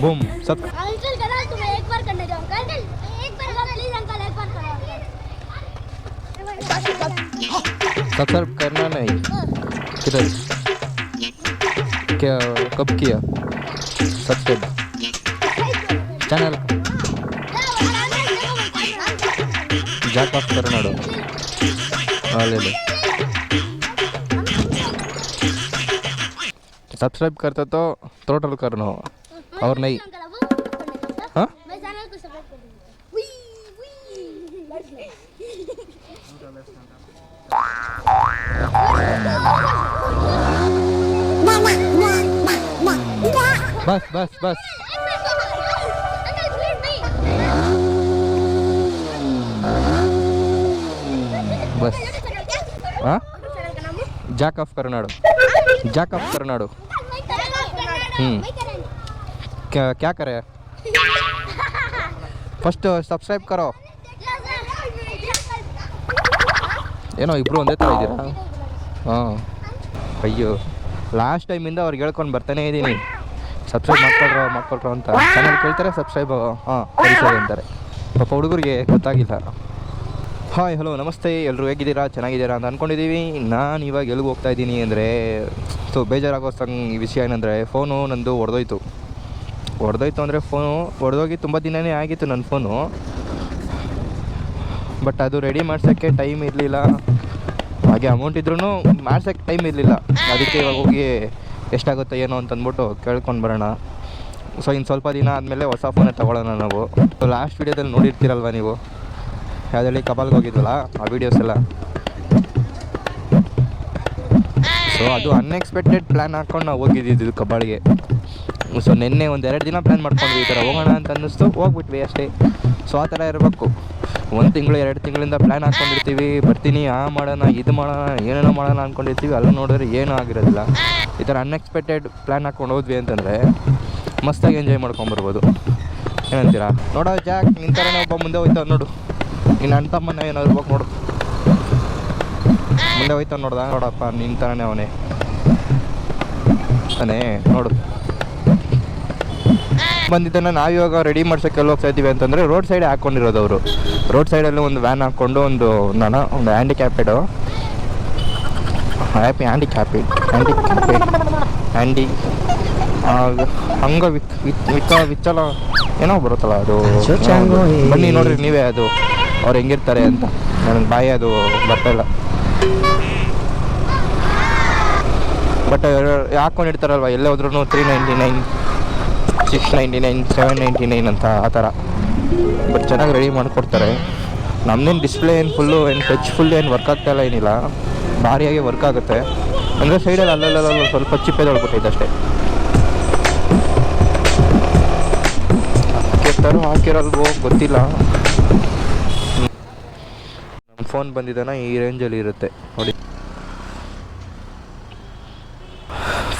Boom सब uncle करा तुम्हें एक बार करने जाऊँगा अंकल एक बार करो प्लीज़ अंकल एक बार करो सब्सक्राइब करना नहीं। किधर? क्या कब किया? Subscribe channel Jack of Karnado हाँ ले लो। सब्सक्राइब करते तो टोटल करना हो। और नहीं। हाँ? बस बस बस। बस। हाँ? Jack of Karnado. Jack of Karnado. हम्म। क्या क्या करे ಫಸ್ಟ್ ಸಬ್ಸ್ಕ್ರೈಬ್ ಕರೋ ಏನೋ ಇಬ್ಬರು ಒಂದೇ ಥರ ಇದ್ದೀರಾ ಹಾಂ ಅಯ್ಯೋ ಲಾಸ್ಟ್ ಟೈಮಿಂದ ಅವ್ರಿಗೆ ಹೇಳ್ಕೊಂಡು ಬರ್ತಾನೇ ಇದ್ದೀನಿ ಸಬ್ಸ್ಕ್ರೈಬ್ ಮಾಡ್ಕೊಳ್ರೋ ಮಾಡ್ಕೊಳ್ರೋ ಅಂತ ಚಾನಲ್ ಕೇಳ್ತಾರೆ ಸಬ್ಸ್ಕ್ರೈಬ್ ಹಾಂ ಸರಿ ಸರಿ ಅಂತಾರೆ ಪಾಪ ಹುಡುಗರಿಗೆ ಗೊತ್ತಾಗಿಲ್ಲ ಹಾಯ್ ಹಲೋ ನಮಸ್ತೆ ಎಲ್ಲರೂ ಹೇಗಿದ್ದೀರಾ ಚೆನ್ನಾಗಿದ್ದೀರಾ ಅಂತ ಅಂದ್ಕೊಂಡಿದ್ದೀವಿ ನಾನು ಇವಾಗ ಎಲ್ಲಿಗೆ ಹೋಗ್ತಾ ಇದ್ದೀನಿ ಅಂದರೆ ಸೊ ಬೇಜಾರಾಗೋ ಸಂಗ್ ವಿಷಯ ಏನಂದರೆ ಫೋನು ನಂದು ಹೊಡೆದೋಯ್ತು ಹೊಡೆದೋಯ್ತು ಅಂದರೆ ಫೋನು, ಹೊಡೆದೋಗಿ ತುಂಬ ದಿನವೇ ಆಗಿತ್ತು ನನ್ನ ಫೋನು. ಬಟ್ ಅದು ರೆಡಿ ಮಾಡ್ಸೋಕ್ಕೆ ಟೈಮ್ ಇರಲಿಲ್ಲ. ಹಾಗೆ ಅಮೌಂಟ್ ಇದ್ರೂ ಮಾಡ್ಸೋಕ್ಕೆ ಟೈಮ್ ಇರಲಿಲ್ಲ. ಅದಕ್ಕೆ ಇವಾಗ ಹೋಗಿ ಎಷ್ಟಾಗುತ್ತೆ ಏನೋ ಅಂತ ಅಂದ್ಬಿಟ್ಟು ಕೇಳ್ಕೊಂಡು ಬರೋಣ. ಸೊ ಇನ್ನು ಸ್ವಲ್ಪ ದಿನ ಆದಮೇಲೆ ಹೊಸ ಫೋನೇ ತೊಗೊಳ್ಳೋಣ ನಾವು. ಲಾಸ್ಟ್ ವೀಡಿಯೋದಲ್ಲಿ ನೋಡಿರ್ತೀರಲ್ವ ನೀವು? ಯಾವುದೇಳಿ ಕಬಾಲ್ಗೆ ಹೋಗಿದ್ವಲ್ಲ, ಆ ವೀಡಿಯೋಸ್ ಎಲ್ಲ? ಸೊ ಅದು ಅನ್ಎಕ್ಸ್ಪೆಕ್ಟೆಡ್ ಪ್ಲ್ಯಾನ್ ಹಾಕ್ಕೊಂಡು ನಾವು ಹೋಗಿದ್ದಿದ್ದು ಕಬಾಳಿಗೆ ಸೊ ನಿನ್ನೆ ಒಂದು ಎರಡು ದಿನ ಪ್ಲ್ಯಾನ್ ಮಾಡ್ಕೊಂಡ್ವಿ ಈ ಥರ ಹೋಗೋಣ ಅಂತ ಅನ್ನಿಸ್ತು. ಹೋಗ್ಬಿಟ್ವಿ ಅಷ್ಟೇ. ಸೊ ಆ ಥರ ಇರಬೇಕು. ಒಂದು ತಿಂಗಳು, ಎರಡು ತಿಂಗಳಿಂದ ಪ್ಲ್ಯಾನ್ ಹಾಕ್ಕೊಂಡಿರ್ತೀವಿ ಬರ್ತೀನಿ, ಆ ಮಾಡೋಣ, ಇದು ಮಾಡೋಣ, ಏನೇನೋ ಮಾಡೋಣ ಅಂದ್ಕೊಂಡಿರ್ತೀವಿ ಅಲ್ಲ ನೋಡಿದ್ರೆ ಏನೂ ಆಗಿರೋದಿಲ್ಲ. ಈ ಥರ ಅನ್ಎಕ್ಸ್ಪೆಕ್ಟೆಡ್ ಪ್ಲ್ಯಾನ್ ಹಾಕ್ಕೊಂಡು ಹೋದ್ವಿ ಅಂತಂದರೆ ಮಸ್ತಾಗಿ ಎಂಜಾಯ್ ಮಾಡ್ಕೊಂಬರ್ಬೋದು ಏನಂತೀರಾ ನೋಡೋ ಜಾಕ್ ನಿನ್ನ ಥರನೇ ಒಬ್ಬ ಮುಂದೆ ಹೋಯ್ತಾವ ನೋಡು. ನಿನ್ನ ಅಣ್ಣ ತಮ್ಮನ ಏನೋ ಇರ್ಬೇಕು ನೋಡು. ಮುಂದೆ ಹೋಯ್ತಾವ ನೋಡ್ದ? ನೋಡಪ್ಪ ನಿನ್ನ ಥರನೇ ಅವನೇ. ಅನೇ ನೋಡು. ಬಂದಿದ್ದನ್ನು ನಾವಿವಾಗ ರೆಡಿ ಮಾಡ್ಸೋಕ್ಕೆ ಎಲ್ಲಿ ಹೋಗ್ತಾ ಇದ್ದೀವಿ ಅಂತಂದರೆ ರೋಡ್ ಸೈಡ್ ಹಾಕ್ಕೊಂಡಿರೋದು ಅವರು. ರೋಡ್ ಸೈಡಲ್ಲಿ ಒಂದು ವ್ಯಾನ್ ಹಾಕ್ಕೊಂಡು ಒಂದು ನಾನು ಒಂದು ಹ್ಯಾಂಡಿಕ್ಯಾಪೆಡು ಹ್ಯಾಪಿ ಹ್ಯಾಂಡಿಕ್ಯಾಪಿಡ್ ಹ್ಯಾಂಡಿಕ್ಯಾಪಿಡ್ ಹ್ಯಾಂಡಿ ಹಂಗ ವಿಕ್ ವಿತ್ ವಿಚ್ಚಲ ಏನೋ ಬರುತ್ತಲ್ಲ ಅದು. ಬನ್ನಿ ನೋಡ್ರಿ ನೀವೇ ಅದು. ಅವ್ರು ಹೆಂಗಿರ್ತಾರೆ ಅಂತ. ನನಗೆ ಬಾಯಿ ಅದು ಬರ್ತಾಯಿಲ್ಲ ಬಟ್ ಹಾಕ್ಕೊಂಡಿರ್ತಾರಲ್ವ ಎಲ್ಲೇ ಹೋದ್ರೂ three ninety nine six ninety nine seven ninety nine ಅಂತ ಆ ಥರ. ಬಟ್ ಚೆನ್ನಾಗಿ ರೆಡಿ ಮಾಡಿಕೊಡ್ತಾರೆ. ನಮ್ಮದೇನು ಡಿಸ್ಪ್ಲೇ ಏನು ಫುಲ್ಲು ಏನು ಟಚ್ ಫುಲ್ ಏನು ವರ್ಕ್ ಆಗ್ತಾ ಇಲ್ಲ ಏನಿಲ್ಲ. ಭಾರಿಯಾಗಿ ವರ್ಕ್ ಆಗುತ್ತೆ. ಅಂದರೆ ಸೈಡಲ್ಲಿ ಅಲ್ಲಲ್ಲ ಸ್ವಲ್ಪ ಚಿಪ್ಪೆ ತೊಳ್ಬಿಟ್ಟೈತೆ ಅಷ್ಟೇ. ಹಾಕಿರ್ತಾರೋ ಹಾಕಿರಲ್ವೋ ಗೊತ್ತಿಲ್ಲ. ನಮ್ಮ ಫೋನ್ ಬಂದಿದ್ದಾನ ಈ ರೇಂಜಲ್ಲಿ ಇರುತ್ತೆ. ನೋಡಿ.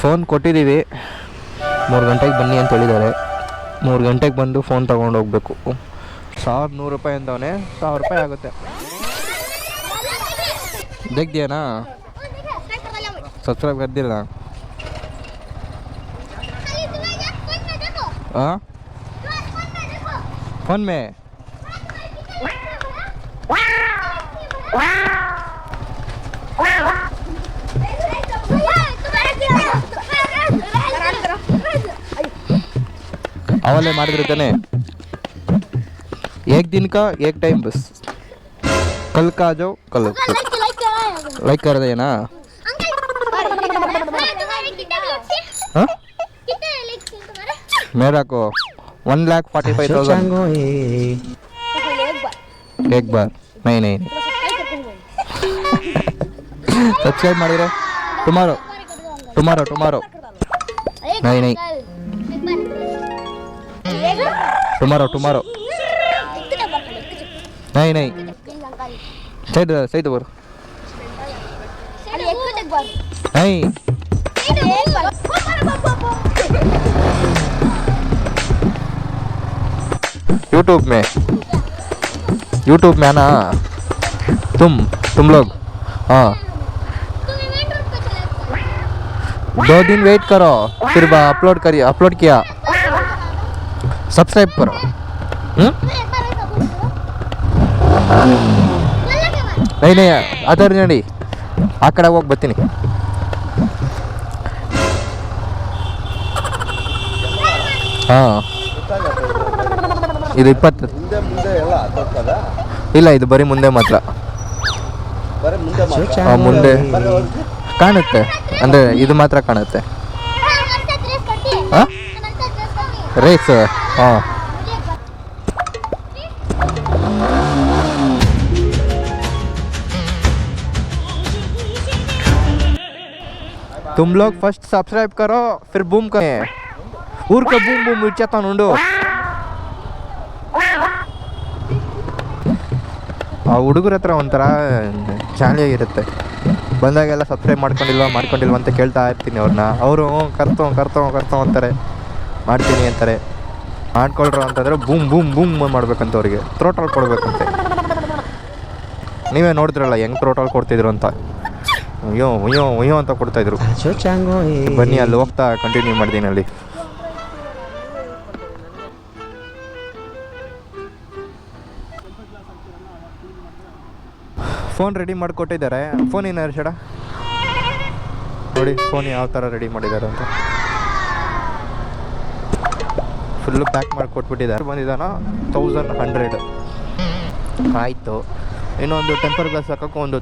ಫೋನ್ ಕೊಟ್ಟಿದ್ದೀವಿ ಮೂರು ಗಂಟೆಗೆ ಬನ್ನಿ ಅಂತ ಹೇಳಿದ್ದಾರೆ. ಮೂರು ಗಂಟೆಗೆ ಬಂದು ಫೋನ್ ತೊಗೊಂಡು ಹೋಗ್ಬೇಕು. ಸಾವಿರದ ನೂರು ರೂಪಾಯಿ ಅಂದವನೇ ಸಾವಿರ ರೂಪಾಯಿ ಆಗುತ್ತೆ. ತೆಗ್ದೇನಾ ಸಬ್ಸ್ಕ್ರೈಬ್ ಕರ್ದಿಲ್ಲ. ಹಾಂ ಫೋನ್ ಮೇ? Wow! अवले ಮಾಡಿದ್ರೆ ತಾನೆ एक दिन का एक टाइम बस कल का आ जाओ कल लाइक कर देना हाँ मेरा को one lakh forty five thousand चंगो ए एक बार नहीं नहीं नहीं सब्सक्राइब ಮಾಡಿದ್ರೆ ಟುಮಾರೋ ಟುಮಾರೋ ಟುಮಾರೋ नहीं, नहीं. ಟುಮಾರೋ ಟುಮಾರೋ नहीं नहीं ಸೈಡ್ ಸೈಡ್ ಬರು नहीं यूट्यूब में यूट्यूब में आना तुम तुम लोग हाँ दो दिन वेट करो फिर अपलोड करिए अपलोड किया સબસ્ક્રાઈબ કરો નહીં નહીં ಅದರ ನೋಡಿ. ಆ ಕಡೆ ಹೋಗಿ ಬರ್ತೀನಿ. ಹಾಂ. ಇದು ಇಪ್ಪತ್ತು. ಇಲ್ಲ ಇದು ಬರೀ ಮುಂದೆ ಮಾತ್ರ. ಮುಂದೆ. ಕಾಣುತ್ತೆ. ಅಂದರೆ ಇದು ಮಾತ್ರ ಕಾಣುತ್ತೆ. ಹಾಂ ರೇಸ್ ಹಾಂ मुझे एक बार तुम लोग फर्स्ट सब्सक्राइब करो फिर बूम करें ಊರ್ ಕ ಬೂಮ್ ಬೂಮ್ ಇಡ್ಚತ್ತ ಉಂಡು ಆ ಹುಡುಗರ ಹತ್ರ ಒಂಥರ ಜಾಲಿಯಾಗಿರುತ್ತೆ ಬಂದಾಗೆಲ್ಲ ಸಬ್ಸ್ಕ್ರೈಬ್ ಮಾಡ್ಕೊಂಡಿಲ್ವಾ ಮಾಡ್ಕೊಂಡಿಲ್ವಾ ಅಂತ ಕೇಳ್ತಾ ಇರ್ತೀನಿ ಅವ್ರನ್ನ ಅವರು ಕರ್ತೋ ಕರ್ತೋ ಕರ್ತೋ ಅಂತಾರೆ ಮಾಡ್ತೀನಿ ಅಂತಾರೆ ಮಾಡ್ಕೊಳ್ರು ಅಂತಂದರೆ ಬೂಮ್ ಬೂಮ್ ಬೂಮ್ ಮಾಡ್ಬೇಕಂತ ಅವ್ರಿಗೆ ಥ್ರೋಟಲ್ ಕೊಡ್ಬೇಕಂತೆ. ನೀವೇ ನೋಡಿದ್ರಲ್ಲ ಹೆಂಗೆ ಥ್ರೋಟಲ್ ಕೊಡ್ತಿದ್ರು ಅಂತ. ಅಯ್ಯೋ ಅಯ್ಯೋ ಅಯ್ಯೋ ಅಂತ ಕೊಡ್ತಾಯಿದ್ರು. ಬನ್ನಿ ಅಲ್ಲಿ ಹೋಗ್ತಾ ಕಂಟಿನ್ಯೂ ಮಾಡಿದೀನಿ ಅಲ್ಲಿ. ಫೋನ್ ರೆಡಿ ಮಾಡಿಕೊಟ್ಟಿದ್ದಾರೆ. ಫೋನ್ ಏನಾರು ಶಡ? ನೋಡಿ ಫೋನ್ ಯಾವ ಥರ ರೆಡಿ ಮಾಡಿದ್ದಾರೆ ಅಂತ. ಫುಲ್ಲು ಪ್ಯಾಕ್ ಮಾಡಿ ಕೊಟ್ಬಿಟ್ಟಿದ್ದಾರೆ ಬಂದಿದ್ದಾನ ತೌಸಂಡ್ ಹಂಡ್ರೆಡ್ ಆಯಿತು. ಇನ್ನೊಂದು ಟೆಂಪರ್ ಗ್ಲಾಸ್ ಹಾಕೋಕೆ ಒಂದು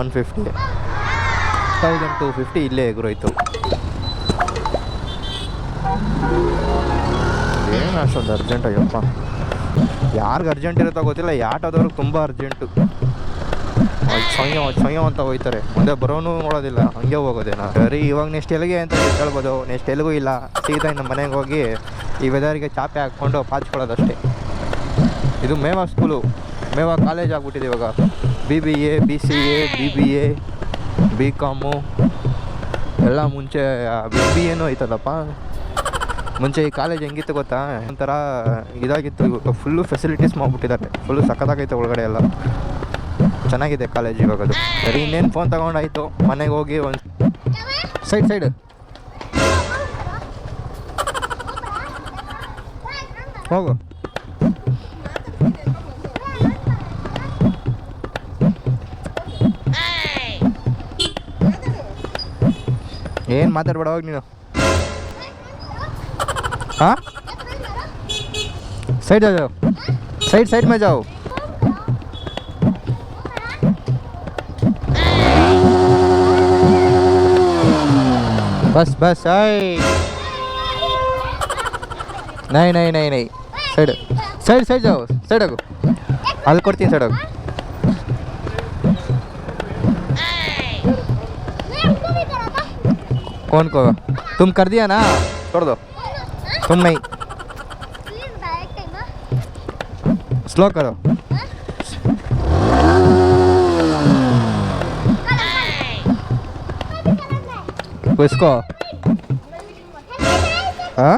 one fifty thousand two fifty ಇಲ್ಲೇ ಎಗುರೋಯ್ತು. ಏನು ಅಷ್ಟೊಂದು ಅರ್ಜೆಂಟ್ ಅಯ್ಯಪ್ಪ. ಯಾರಿಗೆ ಅರ್ಜೆಂಟ್ ಇರುತ್ತೋ ಗೊತ್ತಿಲ್ಲ ಯಾಟೋದವ್ರಿಗೆ ತುಂಬ ಅರ್ಜೆಂಟು ಸೊಯ್ಯೋ ಸೊಯ್ಯೋ ಅಂತ ಹೋಯ್ತಾರೆ. ಮುಂದೆ ಬರೋನು ನೋಡೋದಿಲ್ಲ ಹಂಗೆ ಹೋಗೋದೇನಾ. ಸರಿ, ಇವಾಗ ನೆಕ್ಸ್ಟ್ ಎಲ್ಲಿಗೆ ಅಂತ ಕೇಳ್ಬೋದು. ನೆಕ್ಸ್ಟ್ ಎಲ್ಲಿಗೂ ಇಲ್ಲ. ಸೀದಾ ಇನ್ನು ಮನೆಗೆ ಹೋಗಿ ಈ ವೆದರಿಗೆ ಚಾಪೆ ಹಾಕ್ಕೊಂಡು ಪಾಚ್ಕೊಳ್ಳೋದಷ್ಟೇ. ಇದು ಮೇವಾ ಸ್ಕೂಲು ಮೇವಾ ಕಾಲೇಜ್ ಆಗಿಬಿಟ್ಟಿದೆ ಇವಾಗ. B B A B C A B B A B com ಎಲ್ಲ ಮುಂಚೆ ಬಿ ಬಿ ಏನೂ ಐತಲ್ಲಪ್ಪ. ಮುಂಚೆ ಈ ಕಾಲೇಜ್ ಹೆಂಗಿತ್ತು ಗೊತ್ತಾ? ಒಂಥರ ಇದಾಗಿತ್ತು. ಫುಲ್ಲು ಫೆಸಿಲಿಟೀಸ್ ಮಾಡ್ಬಿಟ್ಟಿದ್ದಾರೆ. ಫುಲ್ಲು ಸಖತ್ತಾಗೈತೆ ಒಳಗಡೆ ಎಲ್ಲ. ಚೆನ್ನಾಗಿದೆ ಕಾಲೇಜ್ ಇವಾಗ ಅದು ಸರಿ, ಇನ್ನೇನು ಫೋನ್ ತೊಗೊಂಡಾಯಿತು? ಮನೆಗೆ ಹೋಗಿ ಒಂದು ಸೈಡ್ ಸೈಡ್ ಹೋಗು ಏನು ಮಾತಾಡ್ಬೇಡ ಹೋಗಿ ನೀನು हाँ साइड आ जाओ साइड साइड में जाओ बस बस आए नहीं नहीं नहीं नहीं साइड साइड साइड जाओ साइड ಆಗು ಅಲ್ಲಿ ಕೊಡ್ತೀನಿ ಸೈಡ್ ಆಗು मैं हमको भी करा था कौन को तुम कर दिया ना छोड़ दो तुम नहीं प्लीज बैक टाइम स्लो करो किसको हाँ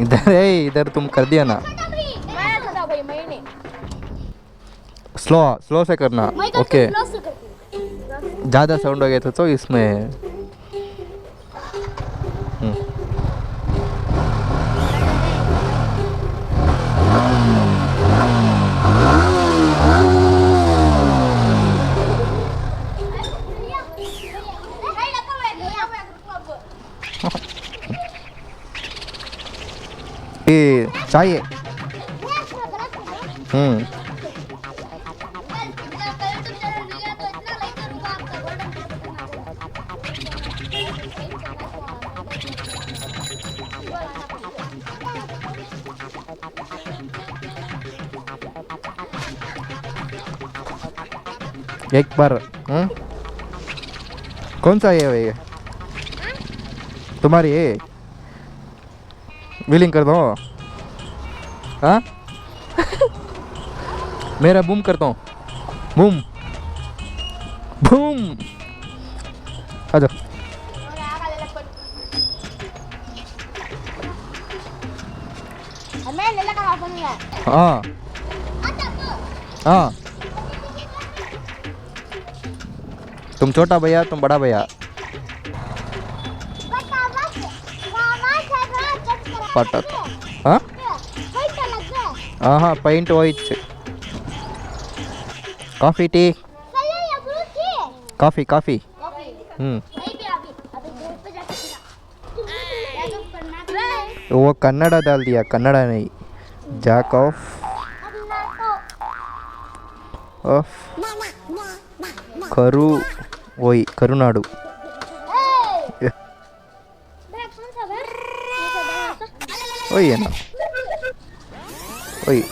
इधर है इधर तुम कर दिया ना। स्लो स्लो से करना ओके ज़्यादा साउंड हो गया था तो इसमें हम्म। ये चाहिए। हम्म। एक बार हम्म। कौन सा है ये? तुम्हारी विलिंग कर दो। हाँ मेरा बूम करता हूँ बूम बूम आ जाओ हाँ हाँ तुम छोटा भैया तुम बड़ा भैया पटक ಆಹಾ ಪೈಂಟ್ ಹೋಯ್ತು ಕಾಫಿ ಟೀ ಕಾಫಿ ಕಾಫಿ ಹ್ಞೂ ಓ ಕನ್ನಡದ ಅಲ್ದಿಯಾ? ಕನ್ನಡ ನೈ. ಜಾಕ್ ಆಫ್ ಆಫ್ ಕರು ಓಯ್ ಕರುನಾಡು. ಓಯ್ ಏನೋ. 喂